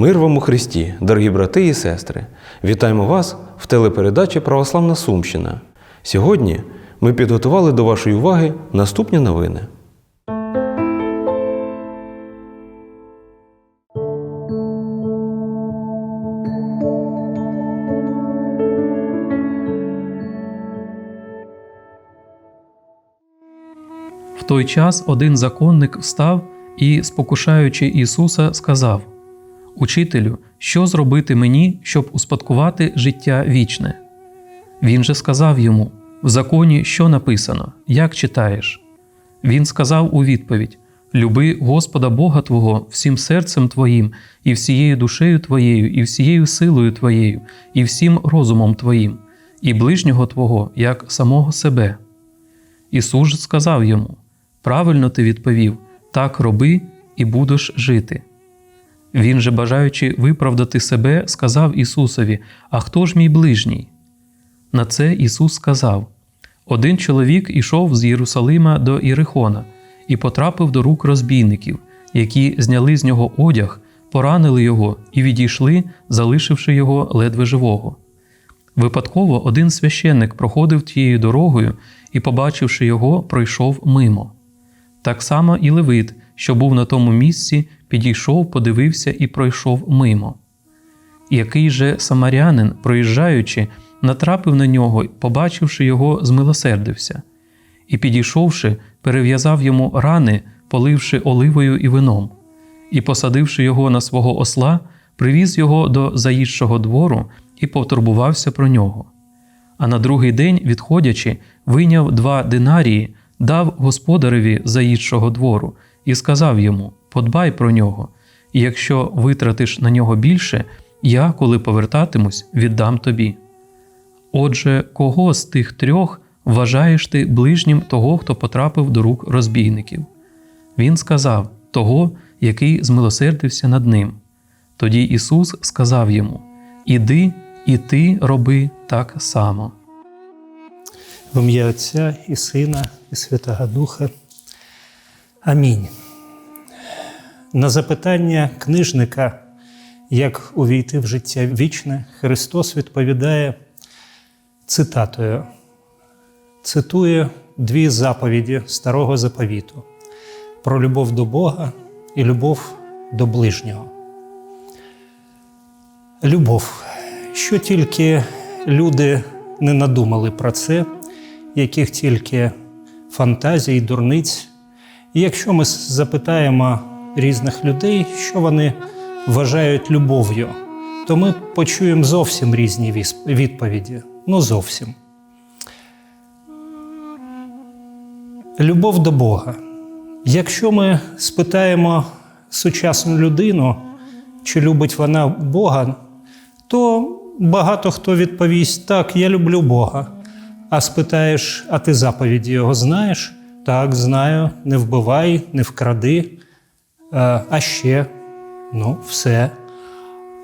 Мир вам у Христі, дорогі брати і сестри! Вітаємо вас в телепередачі Православна Сумщина. Сьогодні ми підготували до вашої уваги наступні новини. В той час один законник встав і, спокушаючи Ісуса, сказав: Учителю, що зробити мені, щоб успадкувати життя вічне? Він же сказав йому: В законі що написано, як читаєш? Він сказав у відповідь: Люби Господа Бога Твого всім серцем Твоїм, і всією душею Твоєю, і всією силою Твоєю, і всім розумом Твоїм, і ближнього Твого, як самого себе. Ісус сказав йому: Правильно ти відповів, так роби і будеш жити. Він же, бажаючи виправдати себе, сказав Ісусові: А хто ж мій ближній? На це Ісус сказав: Один чоловік ішов з Єрусалима до Ірихона і потрапив до рук розбійників, які зняли з нього одяг, поранили його і відійшли, залишивши його ледве живого. Випадково один священник проходив тією дорогою і, побачивши його, пройшов мимо. Так само і Левит, що був на тому місці, підійшов, подивився і пройшов мимо. Який же самарянин, проїжджаючи, натрапив на нього, побачивши його, змилосердився, і, підійшовши, перев'язав йому рани, поливши оливою і вином, і, посадивши його на свого осла, привіз його до заїжджого двору і потурбувався про нього. А на другий день, відходячи, вийняв два динарії, дав господареві заїжджого двору і сказав йому: Подбай про нього, і якщо витратиш на нього більше, я, коли повертатимусь, віддам тобі. Отже, кого з тих трьох вважаєш ти ближнім того, хто потрапив до рук розбійників? Він сказав того, який змилосердився над ним. Тоді Ісус сказав йому: Іди і ти роби так само. В ім'я Отця і Сина, і Святого Духа. Амінь. На запитання книжника, як увійти в життя вічне, Христос відповідає цитатою, цитує дві заповіді Старого Заповіту про любов до Бога і любов до ближнього. Любов, що тільки люди не надумали про це, яких тільки фантазій, дурниць. І якщо ми запитаємо різних людей, що вони вважають любов'ю, то ми почуємо зовсім різні відповіді. Ну, зовсім. Любов до Бога. Якщо ми спитаємо сучасну людину, чи любить вона Бога, то багато хто відповість: так, я люблю Бога. А спитаєш, а ти заповіді його знаєш? Так, знаю, не вбивай, не вкради. Е, А ще, ну, все.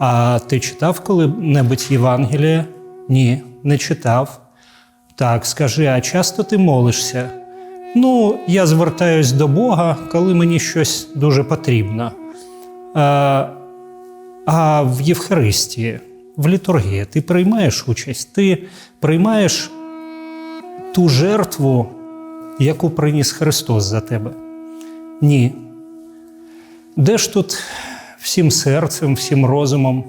А ти читав коли-небудь Євангеліє? Ні, не читав. Так, скажи, а часто ти молишся? Ну, я звертаюсь до Бога, коли мені щось дуже потрібно. А, а в Євхаристії, в літургії ти приймаєш участь, ти приймаєш ту жертву, яку приніс Христос за тебе? Ні. Де ж тут всім серцем, всім розумом?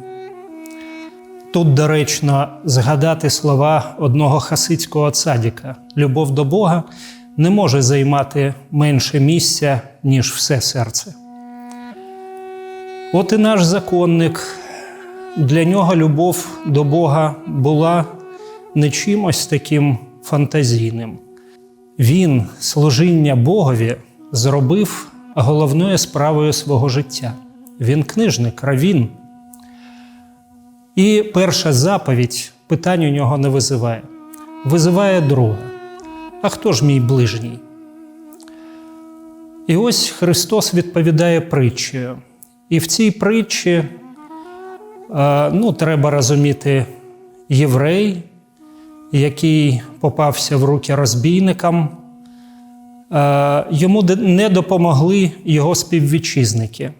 Тут доречно згадати слова одного хасидського цадіка: любов до Бога не може займати менше місця, ніж все серце. От і наш законник, для нього любов до Бога була не чимось таким фантазійним. Він служіння Богові зробив головною справою свого життя. Він книжник, равін. І перша заповідь питань у нього не визиває. Визиває друге. А хто ж мій ближній? І ось Христос відповідає притчею. І в цій притчі е, ну, треба розуміти єврей, який попався в руки розбійникам, е, йому не допомогли його співвітчизники.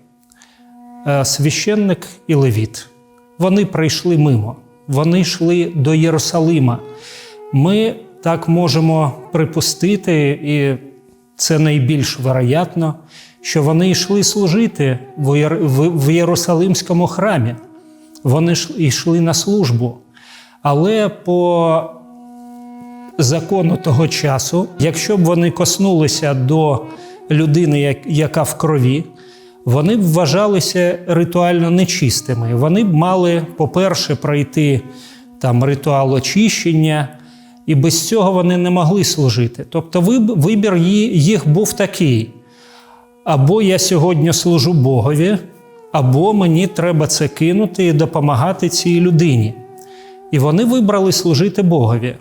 е, священник і левіт. Вони прийшли мимо, вони йшли до Єрусалима. Ми так можемо припустити, і це найбільш вероятно, що вони йшли служити в Єр- в- в Єрусалимському храмі. Вони йшли на службу. Але по закону того часу, якщо б вони коснулися до людини, яка в крові, вони б вважалися ритуально нечистими. Вони б мали, по-перше, пройти там ритуал очищення, і без цього вони не могли служити. Тобто вибір їх був такий: або я сьогодні служу Богові, або мені треба це кинути і допомагати цій людині. І вони вибрали служити Богові.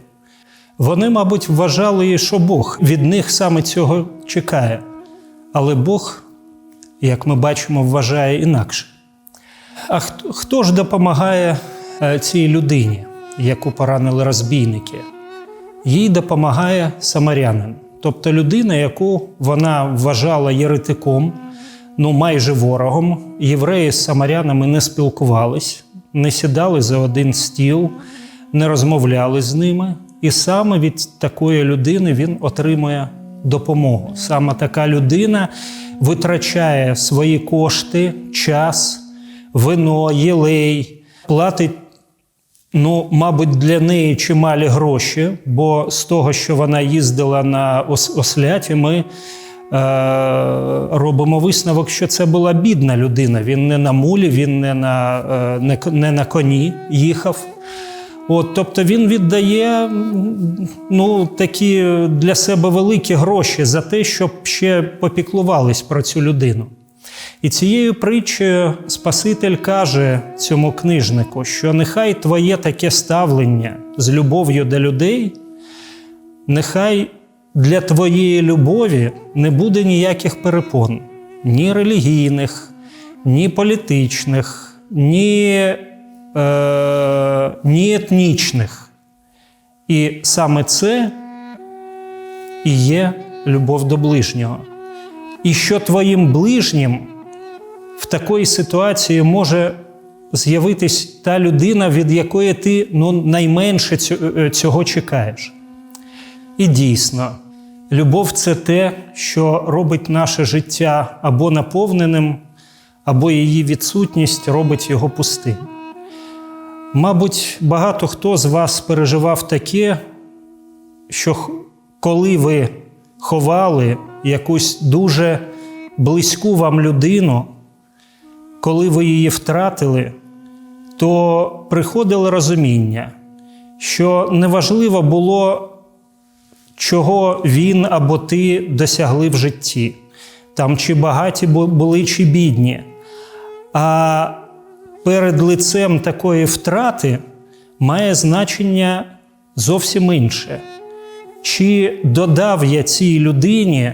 Вони, мабуть, вважали, що Бог від них саме цього чекає. Але Бог, як ми бачимо, вважає інакше. А хто, хто ж допомагає е, цій людині, яку поранили розбійники? Їй допомагає самарянин, тобто людина, яку вона вважала єретиком, ну майже ворогом. Євреї з самарянами не спілкувались, не сідали за один стіл, не розмовляли з ними. І саме від такої людини він отримує допомогу. Саме така людина витрачає свої кошти, час, вино, єлей, платить Ну, мабуть, для неї чималі гроші, бо з того, що вона їздила на осляті, ми е, робимо висновок, що це була бідна людина. Він не на мулі, він не на, е, не, не на коні їхав. От, тобто він віддає ну, такі для себе великі гроші за те, щоб ще попіклувались про цю людину. І цією притчею Спаситель каже цьому книжнику, що нехай твоє таке ставлення з любов'ю до людей, нехай для твоєї любові не буде ніяких перепон, ні релігійних, ні політичних, ні, е, ні етнічних. І саме це і є любов до ближнього. І що твоїм ближнім в такій ситуації може з'явитись та людина, від якої ти ну, найменше е, цього чекаєш. І дійсно, любов це те, що робить наше життя або наповненим, або її відсутність робить його пустим. Мабуть, багато хто з вас переживав таке, що коли ви ховали якусь дуже близьку вам людину, коли ви її втратили, то приходило розуміння, що неважливо було, чого він або ти досягли в житті, там чи багаті були, чи бідні. А перед лицем такої втрати має значення зовсім інше. Чи додав я цій людині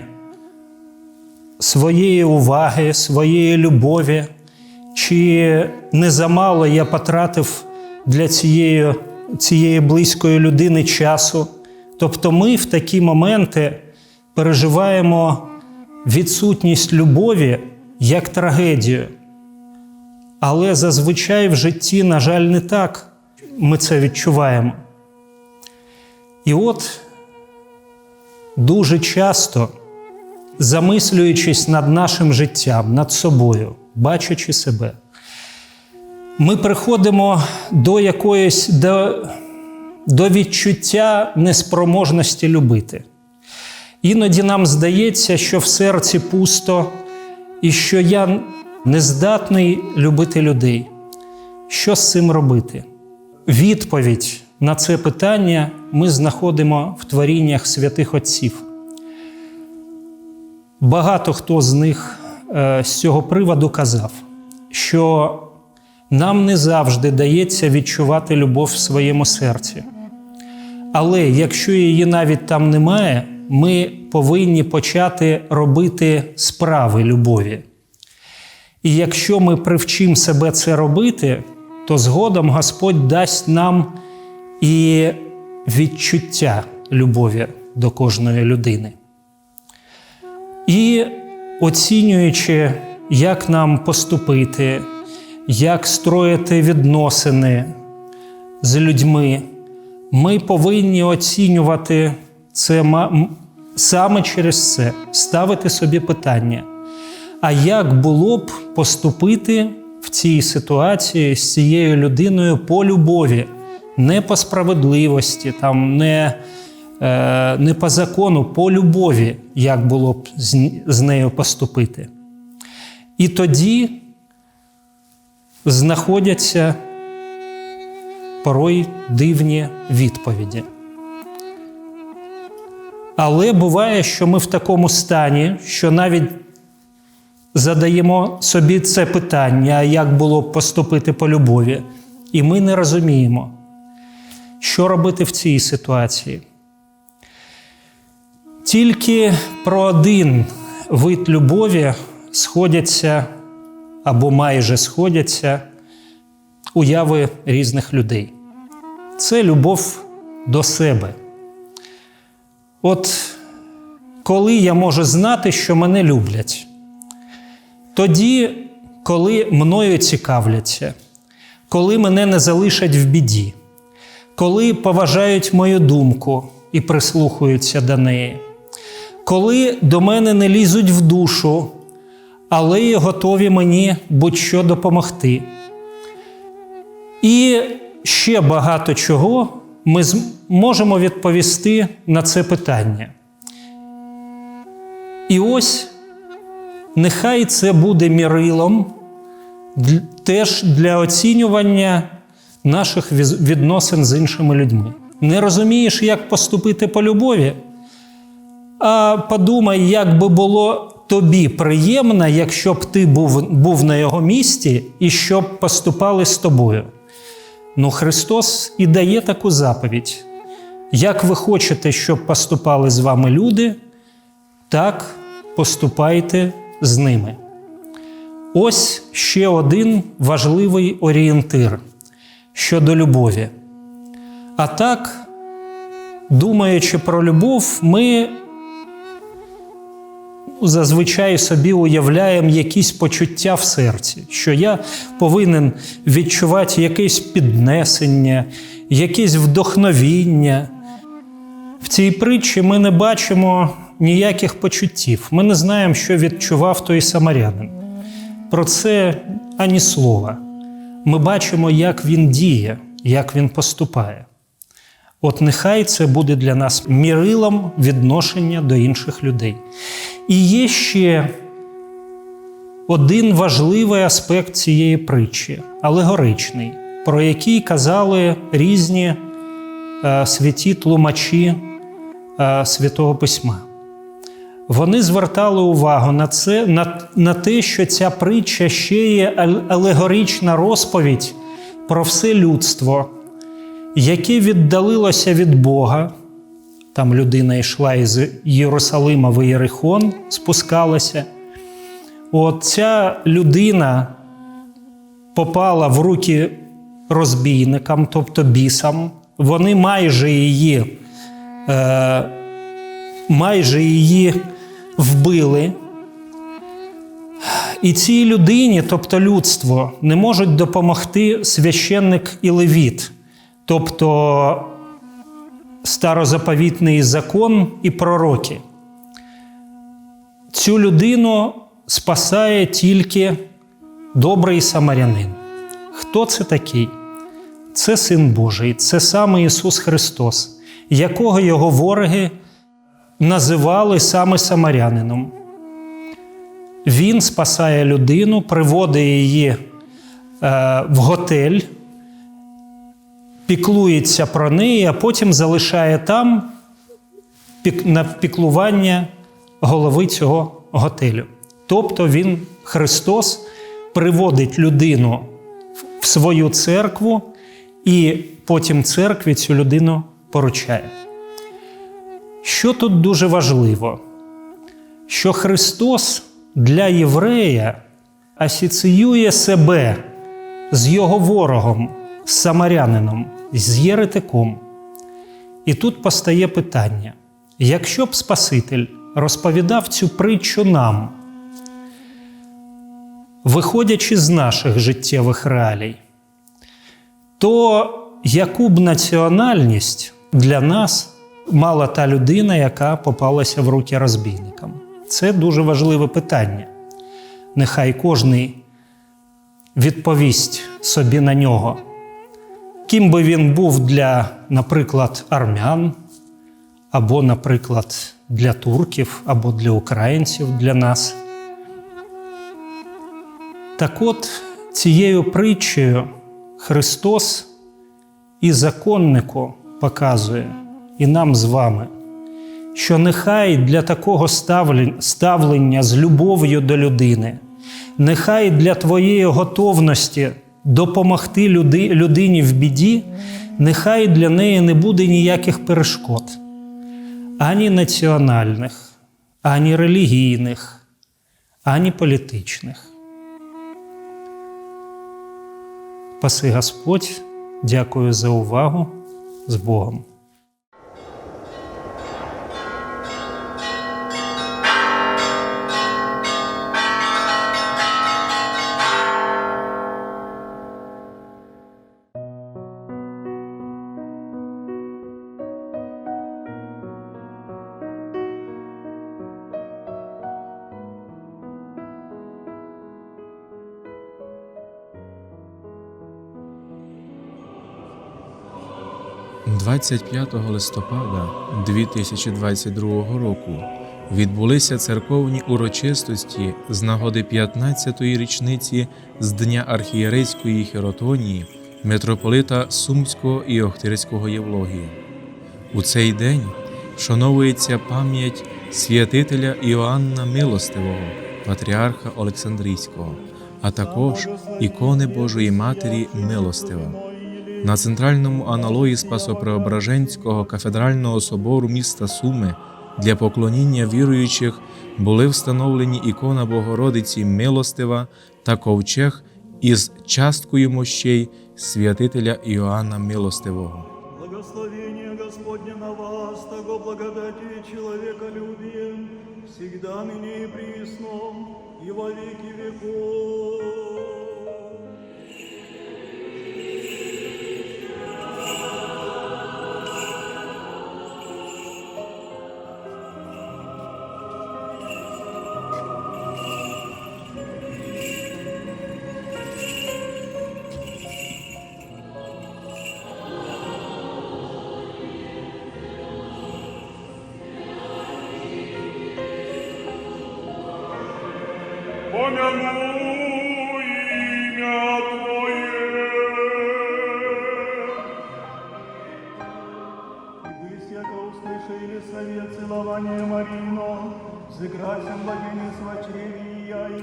своєї уваги, своєї любові, чи не замало я потратив для цієї, цієї близької людини часу? Тобто ми в такі моменти переживаємо відсутність любові як трагедію. Але зазвичай в житті, на жаль, не так ми це відчуваємо. І от дуже часто, замислюючись над нашим життям, над собою, бачачи себе, ми приходимо до якоїсь до, до відчуття неспроможності любити. Іноді нам здається, що в серці пусто і що я не здатний любити людей. Що з цим робити? Відповідь на це питання ми знаходимо в творіннях святих Отців. Багато хто з них е, з цього приводу казав, що нам не завжди дається відчувати любов в своєму серці. Але якщо її навіть там немає, ми повинні почати робити справи любові. І якщо ми привчимо себе це робити, то згодом Господь дасть нам і відчуття любові до кожної людини. І оцінюючи як нам поступити, як строїти відносини з людьми, ми повинні оцінювати це саме через це, ставити собі питання. А як було б поступити в цій ситуації з цією людиною по любові, не по справедливості, там, не, е, не по закону, по любові, як було б з, з нею поступити? І тоді знаходяться порой дивні відповіді. Але буває, що ми в такому стані, що навіть задаємо собі це питання, як було б поступити по любові, і ми не розуміємо, що робити в цій ситуації. Тільки про один вид любові сходяться або майже сходяться уяви різних людей. Це любов до себе. От коли я можу знати, що мене люблять, тоді, коли мною цікавляться, коли мене не залишать в біді, коли поважають мою думку і прислухаються до неї, коли до мене не лізуть в душу, але готові мені будь-що допомогти. І ще багато чого ми можемо відповісти на це питання. І ось нехай це буде мірилом теж для оцінювання наших відносин з іншими людьми. Не розумієш, як поступити по любові, а подумай, як би було тобі приємно, якщо б ти був, був на його місці і щоб поступали з тобою. Ну, Христос і дає таку заповідь. Як ви хочете, щоб поступали з вами люди, так поступайте з ними. Ось ще один важливий орієнтир щодо любові. А так, думаючи про любов, ми зазвичай собі уявляємо якісь почуття в серці, що я повинен відчувати якесь піднесення, якесь вдохновіння. В цій притчі ми не бачимо ніяких почуттів. Ми не знаємо, що відчував той самарянин. Про це ані слова. Ми бачимо, як він діє, як він поступає. От нехай це буде для нас мірилом відношення до інших людей. І є ще один важливий аспект цієї притчі алегоричний, про який казали різні е, святі тлумачі е, Святого Письма. Вони звертали увагу на це, на, на те, що ця притча ще є ал- алегорична розповідь про все людство, яке віддалилося від Бога. Там людина йшла із Єрусалима в Єрихон, спускалася. От ця людина попала в руки розбійникам, тобто бісам. Вони майже її, е, майже її вбили. І цій людині, тобто людство, не можуть допомогти священник і левіт, тобто старозаповітний закон і пророки. Цю людину спасає тільки добрий самарянин. Хто це такий? Це Син Божий, це саме Ісус Христос, якого його вороги називали саме самарянином. Він спасає людину, приводить її е, в готель, піклується про неї, а потім залишає там на піклування голови цього готелю. Тобто він, Христос, приводить людину в свою церкву і потім церкві цю людину поручає. Що тут дуже важливо? Що Христос для єврея асоціює себе з його ворогом, з самарянином, з єретиком. І тут постає питання: якщо б Спаситель розповідав цю притчу нам, виходячи з наших життєвих реалій, то яку б національність для нас мала та людина, яка попалася в руки розбійникам? Це дуже важливе питання. Нехай кожний відповість собі на нього. Ким би він був для, наприклад, армян, або, наприклад, для турків, або для українців для нас. Так от, цією притчею Христос і законнику показує, і нам з вами, що нехай для такого ставлення з любов'ю до людини, нехай для твоєї готовності допомогти людині в біді, нехай для неї не буде ніяких перешкод, ані національних, ані релігійних, ані політичних. Паси Господь, дякую за увагу з Богом. – 25 листопада 2022 року відбулися церковні урочистості з нагоди 15-ї річниці з Дня архієрейської хіротонії митрополита Сумського і Охтирського Євлогії. У цей день вшановується пам'ять святителя Іоанна Милостивого, патріарха Олександрійського, а також ікони Божої Матері Милостива. На центральному аналої Спасопреображенського кафедрального собору міста Суми для поклоніння віруючих були встановлені ікона Богородиці Милостива та ковчег із часткою мощей святителя Іоанна Милостивого. Благословение Господне на вас, того благодати и человеколюбием, всегда и присно, и во веки веков.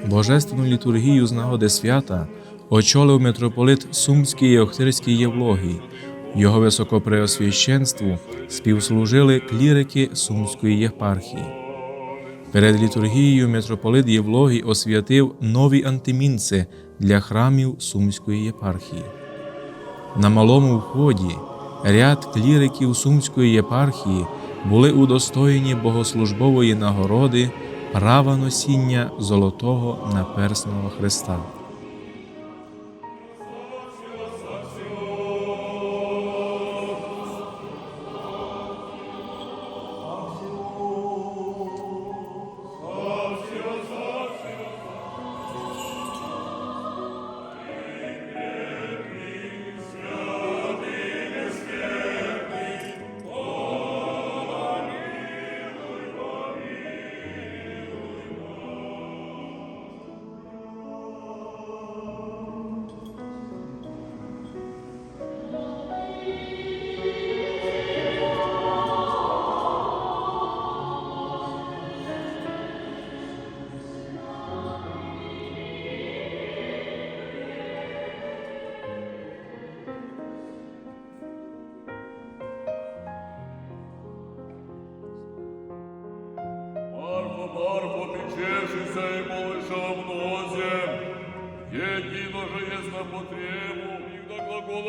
Божественну літургію з нагоди свята очолив митрополит Сумський і Охтирський Євлогій. Його високопреосвященству співслужили клірики Сумської єпархії. Перед літургією митрополит Євлогій освятив нові антимінци для храмів Сумської єпархії. На малому вході ряд кліриків Сумської єпархії були удостоєні богослужбової нагороди права носіння золотого наперсного Христа.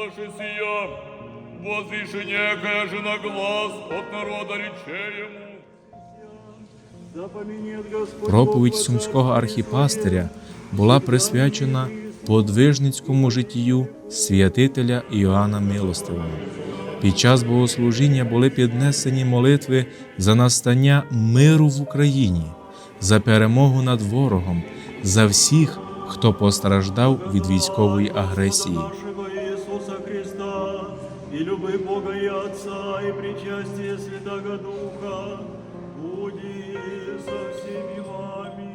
Глаголаши сия, возвиши некая же на глаз от народа. Запоминет Проповідь сумського архіпастиря була присвячена подвижницькому життю святителя Іоанна Милостивого. Під час богослужіння були піднесені молитви за настання миру в Україні, за перемогу над ворогом, за всіх, хто постраждав від військової агресії. Святого Духа, буди со всеми вами.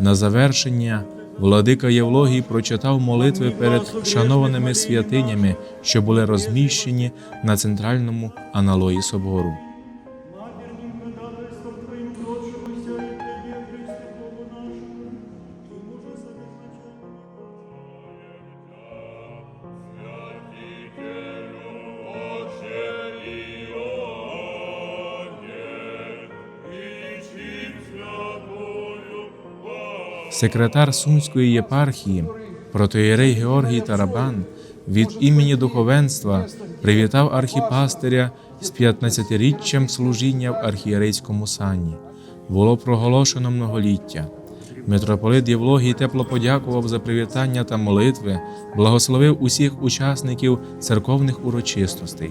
На завершення владика Євлогій прочитав молитви перед шанованими святинями, що були розміщені на центральному аналої собору. Секретар Сумської єпархії, протоєрей Георгій Тарабан від імені духовенства привітав архіпастиря з 15-річчям служіння в архієрейському сані. Було проголошено многоліття. Митрополит Євлогій тепло подякував за привітання та молитви, благословив усіх учасників церковних урочистостей.